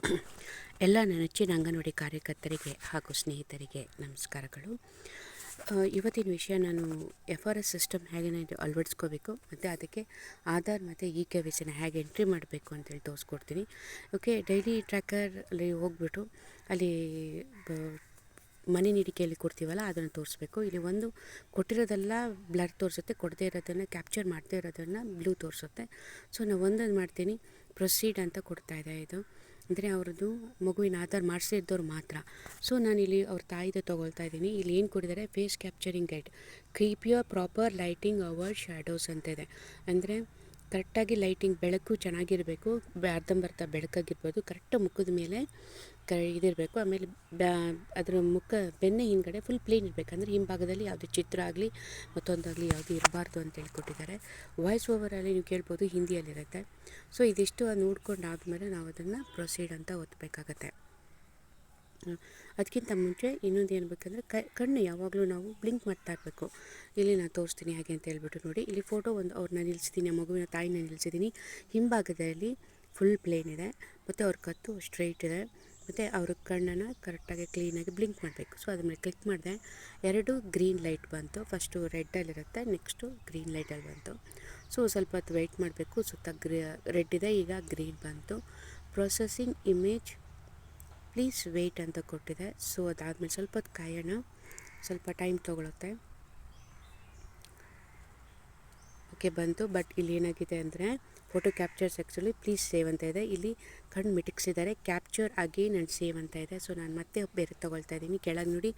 ಎಲ್ಲ ನೆಚ್ಚಿನ ಅಂಗನವಾಡಿ ಕಾರ್ಯಕರ್ತರಿಗೆ ಹಾಗೂ ಸ್ನೇಹಿತರಿಗೆ ನಮಸ್ಕಾರಗಳು. ಇವತ್ತಿನ ವಿಷಯ ನಾನು ಎಫ್ ಆರ್ ಎಸ್ ಸಿಸ್ಟಮ್ ಹೇಗೆ ನಾನು ಅಳವಡಿಸ್ಕೋಬೇಕು, ಮತ್ತು ಅದಕ್ಕೆ ಆಧಾರ್ ಮತ್ತು ಇ ಕೆ ವಿ ಸಿನ ಹೇಗೆ ಎಂಟ್ರಿ ಮಾಡಬೇಕು ಅಂತೇಳಿ ತೋರಿಸ್ಕೊಡ್ತೀನಿ. ಓಕೆ ಡೈಲಿ ಟ್ರ್ಯಾಕರ್ ಅಲ್ಲಿ ಹೋಗ್ಬಿಟ್ಟು ಅಲ್ಲಿ ಮನೆ ನೀಡಿಕೆಯಲ್ಲಿ ಕೊಡ್ತೀವಲ್ಲ, ಅದನ್ನು ತೋರಿಸ್ಬೇಕು. ಇಲ್ಲಿ ಒಂದು ಕೊಟ್ಟಿರೋದೆಲ್ಲ ಬ್ಲರ್ ತೋರಿಸುತ್ತೆ, ಕೊಡದೇ ಇರೋದನ್ನು ಕ್ಯಾಪ್ಚರ್ ಮಾಡದೇ ಇರೋದನ್ನು ಬ್ಲೂ ತೋರಿಸುತ್ತೆ. ಸೊ ನಾವು ಒಂದೊಂದು ಮಾಡ್ತೀನಿ. ಪ್ರೊಸೀಡ್ ಅಂತ ಕೊಡ್ತಾ ಇದೆ ಇದು. ಅಂದರೆ ಅವ್ರದ್ದು ಮಗುವಿನ ಆಧಾರ್ ಮಾಡಿಸಿದ್ದವ್ರು ಮಾತ್ರ. ಸೊ ನಾನಿಲ್ಲಿ ಅವ್ರ ತಾಯಿದು ತೊಗೊಳ್ತಾ ಇದ್ದೀನಿ. ಇಲ್ಲಿ ಏನು ಕೊಟ್ಟಿದ್ದಾರೆ? Face capturing guide keep your proper lighting avoid shadows ಅಂತ ಇದೆ ಅಂದರೆ ಕರೆಕ್ಟಾಗಿ ಲೈಟಿಂಗ್, ಬೆಳಕು ಚೆನ್ನಾಗಿರಬೇಕು. ಅರ್ಧಂಬರ್ಧ ಬೆಳಕಾಗಿರ್ಬೋದು. ಕರೆಕ್ಟ್ ಮುಖದ ಮೇಲೆ ಕ, ಇದಿರಬೇಕು. ಆಮೇಲೆ ಬ್ಯಾ, ಅದರ ಮುಖ, ಬೆನ್ನೆ ಹಿಂದ್ಗಡೆ ಫುಲ್ ಪ್ಲೇನ್ ಇರಬೇಕು. ಅಂದರೆ ಹಿಂಭಾಗದಲ್ಲಿ ಯಾವುದೇ ಚಿತ್ರ ಆಗಲಿ, ಮತ್ತೊಂದಾಗಲಿ ಯಾವುದು ಇರಬಾರ್ದು ಅಂತ ಹೇಳ್ಕೊಟ್ಟಿದ್ದಾರೆ. ವಾಯ್ಸ್ ಓವರಲ್ಲಿ ನೀವು ಕೇಳ್ಬೋದು, ಹಿಂದಿಯಲ್ಲಿರುತ್ತೆ. ಸೊ ಇದಿಷ್ಟು ನೋಡ್ಕೊಂಡು ಆದಮೇಲೆ ನಾವು ಅದನ್ನು ಪ್ರೊಸೀಡ್ ಅಂತ ಒತ್ತಬೇಕಾಗತ್ತೆ ಅದಕ್ಕಿಂತ ಮುಂಚೆ ಇನ್ನೊಂದು ಏನು ಬೇಕಂದರೆ ಕಣ್ಣು ಯಾವಾಗಲೂ ನಾವು ಬ್ಲಿಂಕ್ ಮಾಡ್ತಾ ಇರಬೇಕು. ಇಲ್ಲಿ ನಾನು ತೋರಿಸ್ತೀನಿ ಹಾಗೆ ಅಂತ ಹೇಳ್ಬಿಟ್ಟು ನೋಡಿ. ಇಲ್ಲಿ ಫೋಟೋ ಒಂದು ಅವ್ರನ್ನ ನಿಲ್ಲಿಸಿದ್ದೀನಿ ಮಗುವಿನ ತಾಯಿನ ನಿಲ್ಲಿಸಿದ್ದೀನಿ ಹಿಂಭಾಗದಲ್ಲಿ ಫುಲ್ ಪ್ಲೇನ್ ಇದೆ. ಮತ್ತು ಅವ್ರ ಕತ್ತು ಸ್ಟ್ರೈಟ್ ಇದೆ. ಮತ್ತು ಅವ್ರ ಕಣ್ಣನ್ನು ಕರೆಕ್ಟಾಗಿ ಕ್ಲೀನಾಗಿ ಬ್ಲಿಂಕ್ ಮಾಡಬೇಕು. ಸೊ ಅದ್ರ ಮೇಲೆ ಕ್ಲಿಕ್ ಮಾಡಿದೆ. ಎರಡು ಗ್ರೀನ್ ಲೈಟ್ ಬಂತು. ಫಸ್ಟು ರೆಡ್ಡಲ್ಲಿರುತ್ತೆ ನೆಕ್ಸ್ಟು ಗ್ರೀನ್ ಲೈಟಲ್ಲಿ ಬಂತು. ಸೊ ಸ್ವಲ್ಪ ಹೊತ್ತು ವೆಯ್ಟ್ ಮಾಡಬೇಕು. ಸುತ್ತ ಗ್ರೀ ರೆಡ್ ಇದೆ, ಈಗ ಗ್ರೀನ್ ಬಂತು. ಪ್ರೊಸೆಸಿಂಗ್ ಇಮೇಜ್ ಪ್ಲೀಸ್ ವೆಯ್ಟ್ ಅಂತ ಕೊಟ್ಟಿದೆ. ಸೊ ಅದಾದಮೇಲೆ ಸ್ವಲ್ಪ ಹೊತ್ತು ಕಾಯೋಣ. ಸ್ವಲ್ಪ ಟೈಮ್ ತೊಗೊಳುತ್ತೆ. ಓಕೆ ಬಂತು ಬಟ್ ಇಲ್ಲಿ ಏನಾಗಿದೆ ಅಂದರೆ photo capture actually please save ಅಂತ ಇದೆ. ಇಲ್ಲಿ ಕಣ್ಣು ಮಿಟಕ್ಸಿದ್ದಾರೆ ಕ್ಯಾಪ್ಚರ್ ಆಗಿ ನಾನು ಸೇವ್ ಅಂತ ಇದೆ. ಸೊ ನಾನು ಮತ್ತೆ ಬೇರೆ ತೊಗೊಳ್ತಾ ಇದ್ದೀನಿ. ಕೆಳಗೆ ನೋಡಿ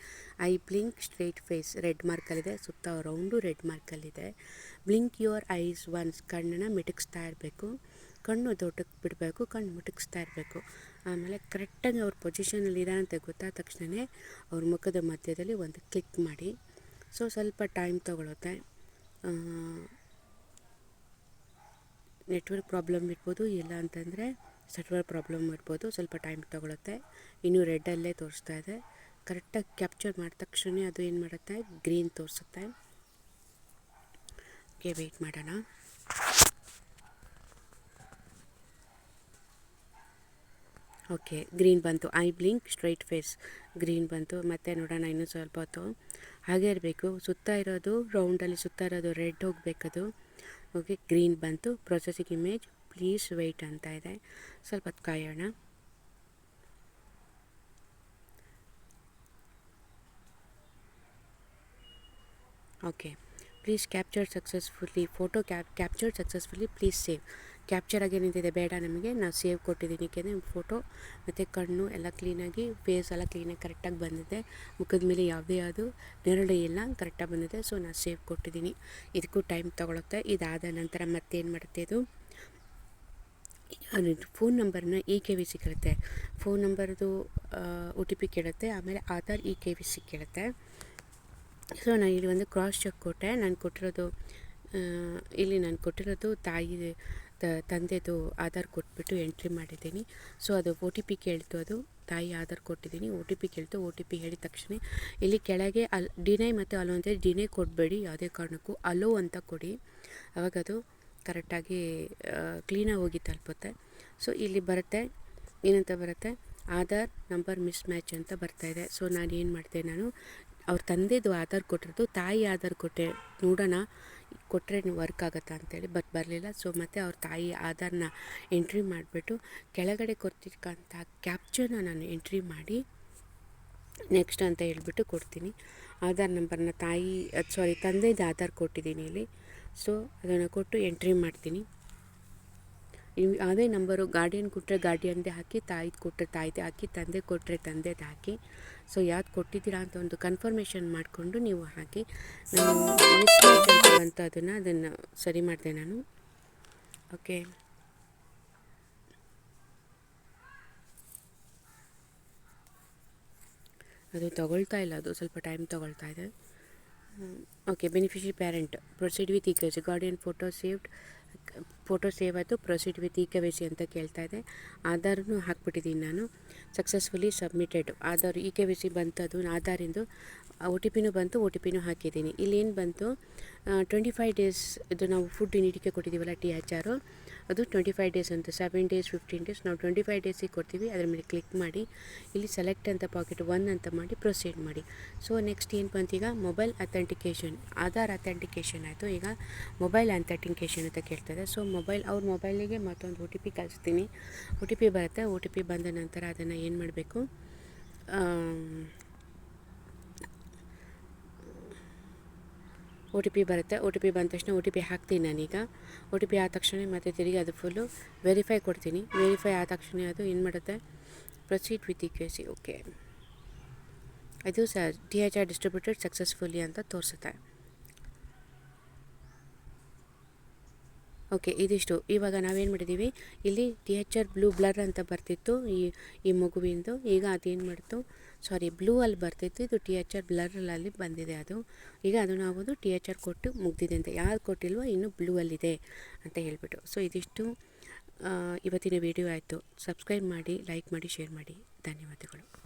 eye blink straight face red ಮಾರ್ಕಲ್ಲಿದೆ ಸುತ್ತ ರೌಂಡು ರೆಡ್ ಮಾರ್ಕಲ್ಲಿದೆ ಬ್ಲಿಂಕ್ ಯುವರ್ ಐಸ್ ಒನ್ಸ್ ಕಣ್ಣನ್ನು ಮಿಟಕ್ಸ್ತಾ ಇರಬೇಕು. ಕಣ್ಣು ದೊಡ್ಡಕ್ಕೆ ಬಿಡಬೇಕು, ಕಣ್ಣು ಮುಟುಕಿಸ್ತಾ ಇರಬೇಕು. ಆಮೇಲೆ ಕರೆಕ್ಟಾಗಿ ಅವ್ರ ಪೊಸಿಷನಲ್ಲಿ ಅಂತ ಗೊತ್ತಾದ ತಕ್ಷಣವೇ ಅವ್ರ ಮುಖದ ಮಧ್ಯದಲ್ಲಿ ಒಂದು ಕ್ಲಿಕ್ ಮಾಡಿ. ಸೊ ಸ್ವಲ್ಪ ಟೈಮ್ ತೊಗೊಳುತ್ತೆ. ನೆಟ್ವರ್ಕ್ ಪ್ರಾಬ್ಲಮ್ ಇರ್ಬೋದು, ಇಲ್ಲ ಅಂತಂದರೆ ಸರ್ವರ್ ಪ್ರಾಬ್ಲಮ್ ಇರ್ಬೋದು, ಸ್ವಲ್ಪ ಟೈಮ್ ತೊಗೊಳುತ್ತೆ. ಇನ್ನೂ ರೆಡ್ಡಲ್ಲೇ ತೋರಿಸ್ತಾ ಇದೆ. ಕರೆಕ್ಟಾಗಿ ಕ್ಯಾಪ್ಚರ್ ಮಾಡಿದ ತಕ್ಷಣ ಅದು ಏನು ಮಾಡುತ್ತೆ? ಗ್ರೀನ್ ತೋರಿಸುತ್ತೆ. ಓಕೆ ವೆಯ್ಟ್ ಮಾಡೋಣ. ಓಕೆ, ಗ್ರೀನ್ ಬಂತು. Eye blink, straight face green ಬಂತು. ಮತ್ತೆ ನೋಡೋಣ ಇನ್ನೂ ಸ್ವಲ್ಪ ಹೊತ್ತು. ಹಾಗೆ ಇರಬೇಕು. ಸುತ್ತ ಇರೋದು ರೌಂಡಲ್ಲಿ ಸುತ್ತ ಇರೋದು ರೆಡ್ ಹೋಗಬೇಕದು. ಓಕೆ ಗ್ರೀನ್ ಬಂತು. ಪ್ರೊಸೆಸಿಂಗ್ ಇಮೇಜ್ ಪ್ಲೀಸ್ ವೆಯ್ಟ್ ಅಂತ ಇದೆ. ಸ್ವಲ್ಪ ಹೊತ್ತು ಕಾಯೋಣ. Okay please capture successfully photo cap capture successfully please save capture ಆಗಿ ನಿಂತಿದೆ. ಬೇಡ ನಮಗೆ. ನಾವು ಸೇವ್ ಕೊಟ್ಟಿದ್ದೀನಿ ಏಕೆಂದರೆ ಫೋಟೋ ಮತ್ತು ಕಣ್ಣು ಎಲ್ಲ ಕ್ಲೀನಾಗಿ ಫೇಸ್ ಎಲ್ಲ ಕ್ಲೀನಾಗಿ ಕರೆಕ್ಟಾಗಿ ಬಂದಿದೆ. ಮುಖದ ಮೇಲೆ ಯಾವುದೇ ಯಾವುದು ನೆರಳು ಇಲ್ಲ. ಕರೆಕ್ಟಾಗಿ ಬಂದಿದೆ. ಸೊ ನಾನು ಸೇವ್ ಕೊಟ್ಟಿದ್ದೀನಿ ಇದಕ್ಕೂ ಟೈಮ್ ತೊಗೊಳುತ್ತೆ. ಇದಾದ ನಂತರ ಮತ್ತೇನು ಮಾಡುತ್ತೆ ಇದು? ಫೋನ್ ನಂಬರ್ನ ಇ ಕೆ ವಿ ಸಿ ಕೇಳುತ್ತೆ ಫೋನ್ ನಂಬರ್ದು ಒ ಟಿ ಪಿ ಕೇಳುತ್ತೆ. ಆಮೇಲೆ Aadhaar E K Y C ಕೇಳುತ್ತೆ ಸೊ ನಾನು ಇಲ್ಲಿ ಒಂದು ಕ್ರಾಸ್ ಚೆಕ್ ಕೊಟ್ಟೆ. ನಾನು ಕೊಟ್ಟಿರೋದು ಇಲ್ಲಿ ನಾನು ಕೊಟ್ಟಿರೋದು ತಾಯಿ ತಂದೆದು ಆಧಾರ್ ಕೊಟ್ಬಿಟ್ಟು ಎಂಟ್ರಿ ಮಾಡಿದ್ದೀನಿ. ಸೊ ಅದು ಒ ಟಿ ಪಿ ಕೇಳ್ತು ಅದು. ತಾಯಿ ಆಧಾರ್ ಕೊಟ್ಟಿದ್ದೀನಿ. ಒ ಟಿ ಪಿ ಕೇಳ್ತು. ಒ ಟಿ ಪಿ ಹೇಳಿದ ತಕ್ಷಣ ಇಲ್ಲಿ ಕೆಳಗೆ ಅಲ್ ಡಿನೈ ಮತ್ತು ಅಲೋ ಅಂತ ಡಿನೈ ಕೊಡಬೇಡಿ. ಯಾವುದೇ ಕಾರಣಕ್ಕೂ ಅಲೋ ಅಂತ ಕೊಡಿ. ಅವಾಗ ಅದು ಕರೆಕ್ಟಾಗಿ ಕ್ಲೀನಾಗಿ ಹೋಗಿ ತಲುಪುತ್ತೆ. ಸೊ ಇಲ್ಲಿ ಬರುತ್ತೆ. ಏನಂತ ಬರುತ್ತೆ? ಆಧಾರ್ ನಂಬರ್ ಮಿಸ್ ಮ್ಯಾಚ್ ಅಂತ ಇದೆ. ಸೊ ನಾನು ಏನು ಮಾಡಿದೆ ನಾನು, ಅವ್ರ ತಂದೆದು ಆಧಾರ್ ಕೊಟ್ಟಿರೋದು, ತಾಯಿ ಆಧಾರ್ ಕೊಟ್ಟೆ. ನೋಡೋಣ. ಕೊಟ್ಟರೆ ವರ್ಕ್ ಆಗುತ್ತಾ ಅಂತೇಳಿ ಬಟ್ ಬರಲಿಲ್ಲ. ಸೊ ಮತ್ತು ಅವ್ರ ತಾಯಿ ಆಧಾರನ್ನ ಎಂಟ್ರಿ ಮಾಡಿಬಿಟ್ಟು ಕೆಳಗಡೆ ಕೊಡ್ತಿರ್ತಕ್ಕಂಥ ಕ್ಯಾಪ್ಚರ್ನ ನಾನು ಎಂಟ್ರಿ ಮಾಡಿ ನೆಕ್ಸ್ಟ್ ಅಂತ ಹೇಳಿಬಿಟ್ಟು ಕೊಡ್ತೀನಿ. ಆಧಾರ್ ನಂಬರ್ನ ತಾಯಿ ಸಾರಿ ತಂದೆದು ಆಧಾರ್ ಕೊಟ್ಟಿದ್ದೀನಿ ಇಲ್ಲಿ. ಸೊ ಅದನ್ನು ಕೊಟ್ಟು ಎಂಟ್ರಿ ಮಾಡ್ತೀನಿ. ಯಾವುದೇ ನಂಬರು ಗಾರ್ಡಿಯನ್ ಕೊಟ್ಟರೆ ಗಾರ್ಡಿಯನ್ದೇ ಹಾಕಿ, ತಾಯಿದು ಕೊಟ್ಟರೆ ತಾಯಿದೆ ಹಾಕಿ, ತಂದೆ ಕೊಟ್ಟರೆ ತಂದೆದು ಹಾಕಿ. ಸೊ ಯಾವ್ದು ಕೊಟ್ಟಿದ್ದೀರಾ ಅಂತ ಒಂದು ಕನ್ಫರ್ಮೇಷನ್ ಮಾಡಿಕೊಂಡು ನೀವು ಹಾಕಿ. ನಾನು ಅಂತ ಅದನ್ನು ಅದನ್ನು ಸರಿ ಮಾಡಿದೆ ನಾನು. ಓಕೆ ಅದು ತಗೊಳ್ತಾ ಇಲ್ಲ, ಅದು ಸ್ವಲ್ಪ ಟೈಮ್ ತಗೊಳ್ತಾ ಇದೆ. Okay beneficiary parent proceed with ಈಕೇಜ್ guardian photo saved photo save ಆಯಿತು, proceed with E K Y C ಅಂತ ಕೇಳ್ತಾ ಇದೆ. ಆಧಾರನ್ನು ಹಾಕ್ಬಿಟ್ಟಿದ್ದೀನಿ ನಾನು. Successfully submitted. Aadhaar E K Y C ಬಂತು ಅದು ಆಧಾರಿಂದು, ಒ ಟಿ ಪಿನೂ ಬಂತು, ಒ ಟಿ ಪಿನೂ ಹಾಕಿದ್ದೀನಿ. ಇಲ್ಲೇನು ಬಂತು ಟ್ವೆಂಟಿ ಫೈವ್ ಡೇಸ್ ಇದು ನಾವು ಫುಡ್ ನೀಡಿಕೆ ಕೊಟ್ಟಿದ್ದೀವಲ್ಲ ಟಿ ಎಚ್ ಆರು. ಅದು ಟ್ವೆಂಟಿ ಫೈವ್ ಡೇಸ್ ಅಂತ, ಸೆವೆನ್ ಡೇಸ್, ಫಿಫ್ಟೀನ್ ಡೇಸ್. ನಾವು ಟ್ವೆಂಟಿ ಫೈವ್ ಡೇಸಿಗೆ ಕೊಡ್ತೀವಿ, ಅದರ ಮೇಲೆ ಕ್ಲಿಕ್ ಮಾಡಿ, ಇಲ್ಲಿ ಸೆಲೆಕ್ಟ್ ಅಂತ ಪಾಕೆಟ್ ಒನ್ ಅಂತ ಮಾಡಿ ಪ್ರೊಸೀಡ್ ಮಾಡಿ. ಸೊ, ನೆಕ್ಸ್ಟ್ ಏನು ಬಂತೀಗ, ಮೊಬೈಲ್ ಅಥೆಂಟಿಕೇಷನ್. ಆಧಾರ್ ಅಥೆಂಟಿಕೇಷನ್ ಆಯಿತು. ಈಗ ಮೊಬೈಲ್ ಅಥೆಂಟಿಕೇಷನ್ ಅಂತ ಕೇಳ್ತದೆ ಸೊ ಮೊಬೈಲ್, ಅವ್ರ ಮೊಬೈಲಿಗೆ ಮತ್ತೊಂದು ಒ ಟಿ ಪಿ ಕಳಿಸ್ತೀನಿ. ಒ ಟಿ ಪಿ ಬರುತ್ತೆ. ಒ ಟಿ ಪಿ ಬಂದ ನಂತರ ಅದನ್ನು ಏನು ಮಾಡಬೇಕು? ಒ ಟಿ ಪಿ ಬರುತ್ತೆ. ಒ ಟಿ ಪಿ ಬಂದ ತಕ್ಷಣ ಒ ಟಿ ಪಿ ಹಾಕ್ತೀನಿ ನಾನೀಗ. ಒ ಟಿ ಪಿ ಆದ ತಕ್ಷಣ ಮತ್ತೆ ತಿರುಗಿ ಅದು ಫುಲ್ಲು ವೆರಿಫೈ ಕೊಡ್ತೀನಿ. ವೆರಿಫೈ ಆದ ತಕ್ಷಣ ಅದು ಏನು ಮಾಡುತ್ತೆ? ಪ್ರೊಸೀಡ್ ವಿತ್ ಸಿ ಓಕೆ ಇದು sir D H R distributed successfully ಅಂತ ತೋರಿಸುತ್ತೆ. ಓಕೆ, ಇದಿಷ್ಟು. ಇವಾಗ ನಾವೇನು ಮಾಡಿದ್ದೀವಿ ಇಲ್ಲಿ T H R blue blur ಅಂತ ಬರ್ತಿತ್ತು, ಈ ಈ ಮಗುವಿಂದು. ಈಗ ಅದೇನು ಮಾಡ್ತು, ಸಾರಿ, ಬ್ಲೂ ಅಲ್ಲಿ ಬರ್ತಿತ್ತು, ಇದು ಟಿ ಎಚ್ ಆರ್ ಬ್ಲರಲ್ಲಿ ಬಂದಿದೆ ಅದು. ಈಗ ಅದು ನಾವು ಟಿ ಎಚ್ ಆರ್ ಕೊಟ್ಟು ಮುಗ್ದಿದೆ ಅಂತ. ಯಾರು ಕೊಟ್ಟಿಲ್ವೋ ಇನ್ನೂ ಬ್ಲೂ ಅಲ್ಲಿದೆ ಅಂತ ಹೇಳಿಬಿಟ್ಟು. ಸೊ, ಇದಿಷ್ಟು ಇವತ್ತಿನ ವಿಡಿಯೋ ಆಯಿತು. ಸಬ್ಸ್ಕ್ರೈಬ್ ಮಾಡಿ, ಲೈಕ್ ಮಾಡಿ, ಶೇರ್ ಮಾಡಿ. ಧನ್ಯವಾದಗಳು.